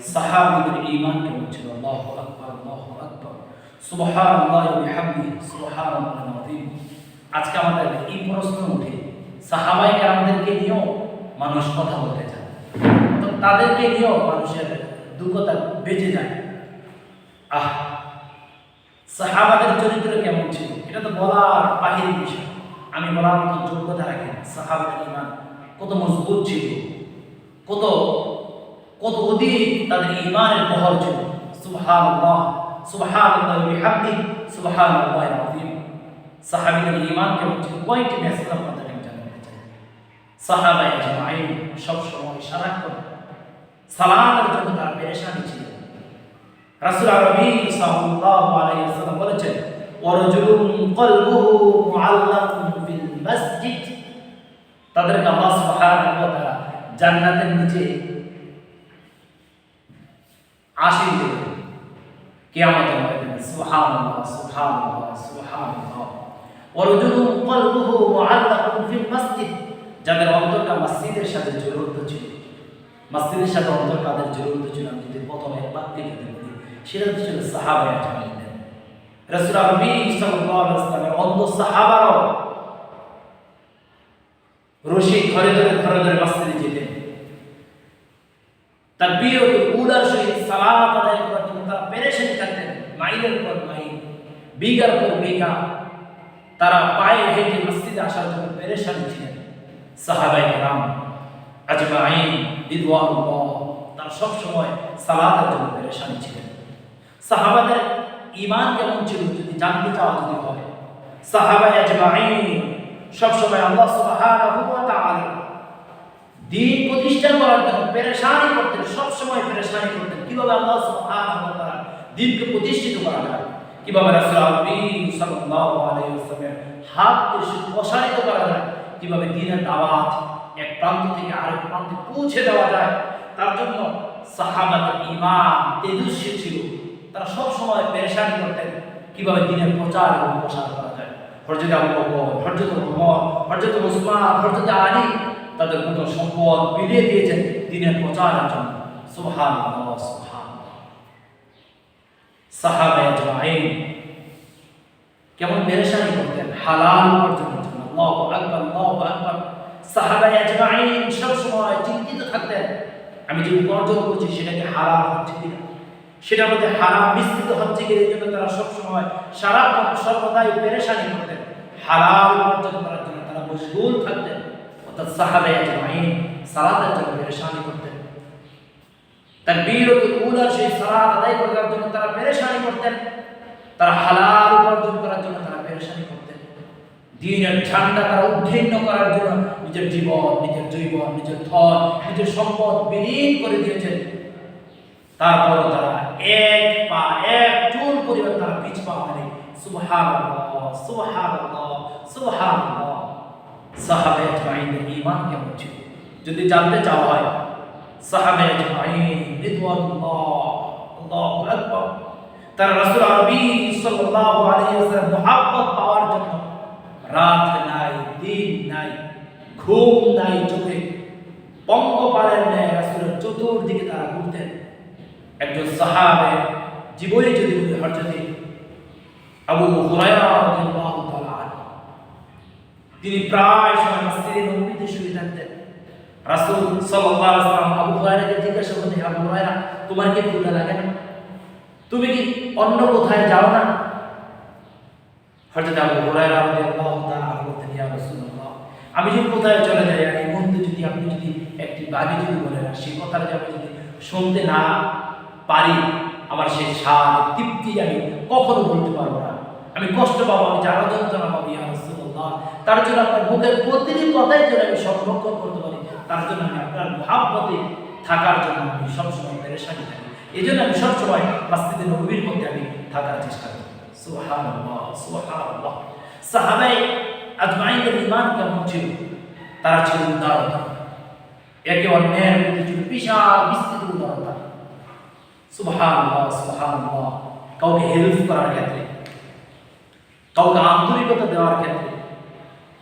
সাহাবীদের ঈমান কেমন ছিল? আল্লাহু আকবার আল্লাহু আকবার। সুবহানাল্লাহি ওয়া বিহামদিহি, সুবহানাল্লাহিল আযীম। আজকে আমাদের এই প্রশ্ন উঠে সাহাবায়ে কেরামদেরকে নিয়েও মানুষ কথা বলতে চায়। তো তাদেরকে নিয়েও মানুষের দুর্গতা বেঁচে যায়। আহ, সাহাবাদের চরিত্র কেমন ছিল? এটা তো বলার বাহিরের বিষয়। আমি বলার মতো যোগ্যতা রাখি সাহাবাদের ঈমান কত মজবুত ছিল, কত কত অধিক তাদের ইমানের বহর ছিল? সুবহানাল্লাহ সুবহানাল্লাহ বিহামদি সুবহানাল্লাহিল আযীম। সাহাবীদের ঈমান কেমন ছিল কয়টি মেসেজ আপনাদের জানাতে চাই? সাহাবা আজমাইন সব সময় সারাক্ষণ সালামের জন্য তারা পেরেশানি ছিল। রাসূল আরবি সাল্লাল্লাহু আলাইহি বলেছেন তাদেরকে আল্লাহ সুবহানাহু জান্নাতের নিচে আসীন দেবেন কিয়ামতের ময়দানে সুবহানাল্লাহ সুবহানাল্লাহ সুবহানাল্লাহ। ওয়ারজুলুন কলবুহু মুআল্লাকুন ফিল যাদের অন্তরটা মসজিদের সাথে জড়িত ছিল। মসজিদের সাথে অন্তর তাদের জড়িত ছিল আমি যদি প্রথম একবার বলি সেটা ছিল সাহাবা আজমাইন রাসূল অন্ধ রশি যেতেন। তাকবীরত উলার সহিত সালাত আদায় করার জন্য তারা পেরেশানি থাকতেন, মাইলের পর মাইল, বিঘার পর বিঘা। তারা পায়ে হেঁটে মসজিদে আসার জন্য পেরেশানি ছিলেন। সাহাবাই রাম আজমাইন রিদওয়ানুল্লাহ তারা সব সময় সালাতের জন্য পেরেশানি ছিলেন। সাহাবাদের ঈমান কেমন ছিল যদি জানতে চাওয়া যদি হয়? সাহাবাই আজমাইন সব সময় আল্লাহ সুবহানাহু দিন প্রতিষ্ঠা করার জন্য পেরেশানি করতেন সব সময় পেরেশানি করতেন। কীভাবে আল্লাহ সুবহানাহু ওয়া তাআলা দিনকে প্রতিষ্ঠিত করা যায়? কীভাবে রাসূল আরবি সাল্লাল্লাহু আলাইহি ওয়াসাল্লামের হাতকে প্রসারিত করা যায়? কীভাবে দিনের দাওয়াত এক প্রান্ত থেকে আরেক প্রান্তে পৌঁছে দেওয়া যায়? তার জন্য সাহাবাদের ঈমান তেজস্বী ছিল। তারা সবসময় পেরেশানি করতেন কীভাবে দিনের প্রচার এবং প্রসার করা যায়। হরজত আবু বকর হরজত ওমর হরজত ওসমান হরজত আলী তাদের মতো সম্পদ বিলিয়ে দিয়েছেন দিনের প্রচারের জন্য। আজমাইন কেমন পেরেশানি করতেন, হালাল উপার্জনের জন্য। আকবার আকবার। আজমাইন চিন্তিত থাকতেন, আমি যে উপার্জন করছি সেটাকে হালাল হচ্ছে কিনা? সেটার মধ্যে হারাম মিশ্রিত হচ্ছে কিনা এই জন্য তারা সব সময় সারা সর্বদাই পেরেশানি করতেন। হালাল উপার্জন করার জন্য তারা মশগুল থাকতেন। অর্থাৎ সাহাবে আজমাইন সালাতের জন্য পেরেশানি করতেন। তাকবীরাতুল উলা সেই সালাত আদায় করার জন্য তারা পেরেশানি করতেন। তারা হালাল উপার্জন করার জন্য তারা পেরেশানি করতেন। দিনের ঝান্ডা তারা উদ্ঘীর্ণ করার জন্য নিজের জীবন, নিজের জৈবন, নিজের ধন, নিজের সম্পদ বিলীন করে দিয়েছেন। তারপর তারা এক পা, এক চুল পরিমাণ তারা পিছ পা মানে সুবহানাল্লাহ সুবহানাল্লাহ সুবহানাল্লাহ। সাহাবে আজমাইনের ঈমান কেমন ছিল যদি জানতে চাওয়া হয় সাহাবে আজমাইন তারা রাসূল আরবি সাল্লাল্লাহু আলাইহি পাওয়ার জন্য রাত নাই, দিন নাই, ঘুম নাই চোখে পঙ্গপালের ন্যায় রাসূলের চতুর্দিকে তারা ঘুরতেন। একজন সাহাবে, জীবনে যদি বলি হরজতে আবু হুরায়রা রাদিয়াল্লাহু তিনি প্রায় সময় মসজিদে নববীতে শুয়ে থাকতেন রাসূল সাল্লাল্লাহু আলাইহি ওয়াসাল্লাম আবু হুরায়রাকে জিজ্ঞাসা করতেন আবু হুরায়রা, তোমার কি ক্ষুধা লাগে না? তুমি কি অন্য কোথায় যাও না? হযরত আবু হুরায়রা রাদিয়াল্লাহু তাআলা বলতেন, ইয়া রাসূলুল্লাহ, আমি যদি কোথায় চলে যাই, এই মুহূর্তে যদি আপনি যদি একটি বাড়ি যদি বলেন সেই কথাটা যদি যদি শুনতে না পারি, আমার সেই স্বাদ তৃপ্তি আমি কখনো বলতে পারব না। আমি কষ্ট পাবো, আমি যারা যন্ত্রণা পাবো ইয়া রাসূলুল্লাহ। তার জন্য আপনার মুখের প্রতিটি কথাই যেন আমি সংরক্ষণ করতে পারি। তার জন্য আমি আপনার ভাবপথে থাকার জন্য আমি সবসময় পেরেশানি থাকি। এই জন্য আমি সবসময় মাস্তিদের নবীর মধ্যে আমি থাকার চেষ্টা করি। সুবহানাল্লাহ সুবহানাল্লাহ। সাহাবাই আজমাইনের ঈমান কেমন ছিল? তারা ছিল উদারতা। একে অন্যের মধ্যে ছিল বিশাল বিস্তৃত উদারতা। সুবহানাল্লাহ সুবহানাল্লাহ। কাউকে হেল্প করার ক্ষেত্রে, কাউকে আন্তরিকতা দেওয়ার ক্ষেত্রে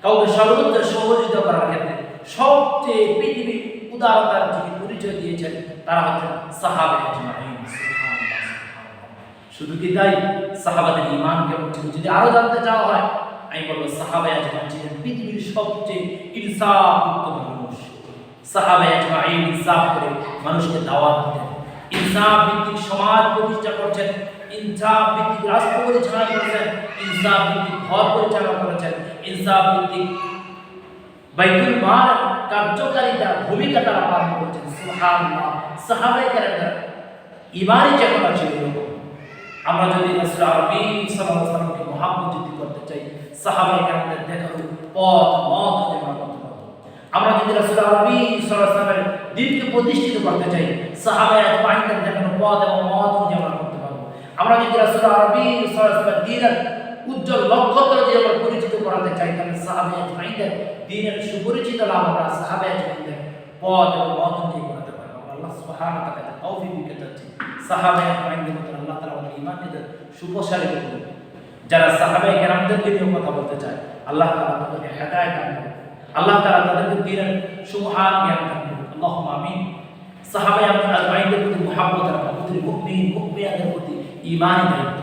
কাউকে সর্বোচ্চ সহযোগিতা করার ক্ষেত্রে সবচেয়ে পৃথিবীর উদারতার যিনি পরিচয় দিয়েছেন, তারা হচ্ছেন সাহাবে। শুধু কি তাই? সাহাবাদের ইমান কেমন ছিল? যদি আরও জানতে চাওয়া হয়, আমি বলব সাহাবে আজমাইন ছিলেন পৃথিবীর সবচেয়ে ইনসাফযুক্ত মানুষ। সাহাবে আজমাইন ইনসাফ করে মানুষকে দাওয়াত দিতেন। ইনসাফ ভিত্তিক সমাজ প্রতিষ্ঠা করছেন ইনসাফ ভিত্তিক রাষ্ট্র পরিচালনা করেছেন, ইনসাফ ভিত্তিক ঘর পরিচালনা করেছেন, ইনসাফ ভিত্তিক বাইতুল মাল কার্যকারিতা ভূমিকা তারা পালন করছেন। সুবহানাল্লাহ, সাহাবায়ে কেরামদের ইমানি চেতনা ছিল, আমরা যদি রাসূল আরবি করতে চাই, সাহাবায়ে কেরামদের দেখানো পথ, মত আমরা করতে পারব আমরা যদি রাসূল আরবি সাল্লাল্লাহু দিনকে প্রতিষ্ঠিত করতে চাই, সাহাবায়ে আজমাইনদের দেখানো পথ এবং মত অনুযায়ী আমরা করতে পারব আমরা যদি রাসূল আরবি সাল্লাল্লাহু আলাইহি সাল্লামের দিনের উজ্জ্বল লক্ষ্যকে যদি আমরা পরিচিত করাতে চাই, তাহলে সাহাবে আজমাইনদের দিনের সুপরিচিত লাভ আমরা সাহাবে আজমাইনদের পদ এবং মত অনুযায়ী করাতে পারব। আমরা আল্লাহ সুবহানাহু ওয়া তাআলা তৌফিক দিতে চাচ্ছি। সাহাবে আজমাইনদের মতো আল্লাহ তাআলা আমাদের ঈমানকে সুপ্রসারিত করুন। যারা সাহাবে কেরামদেরকে নিয়ে কথা বলতে চায়, আল্লাহ তাআলা তাদেরকে হেদায়েত দান করুন। আল্লাহ তাআলা তাদেরকে দিনের সুমহান জ্ঞান দান করুন। আল্লাহুম্মা আমিন। সাহাবে আজমাইনদের প্রতি মুহাব্বত রাখা প্রতি মুমিন, মুমিয়াদের প্রতি i mani dei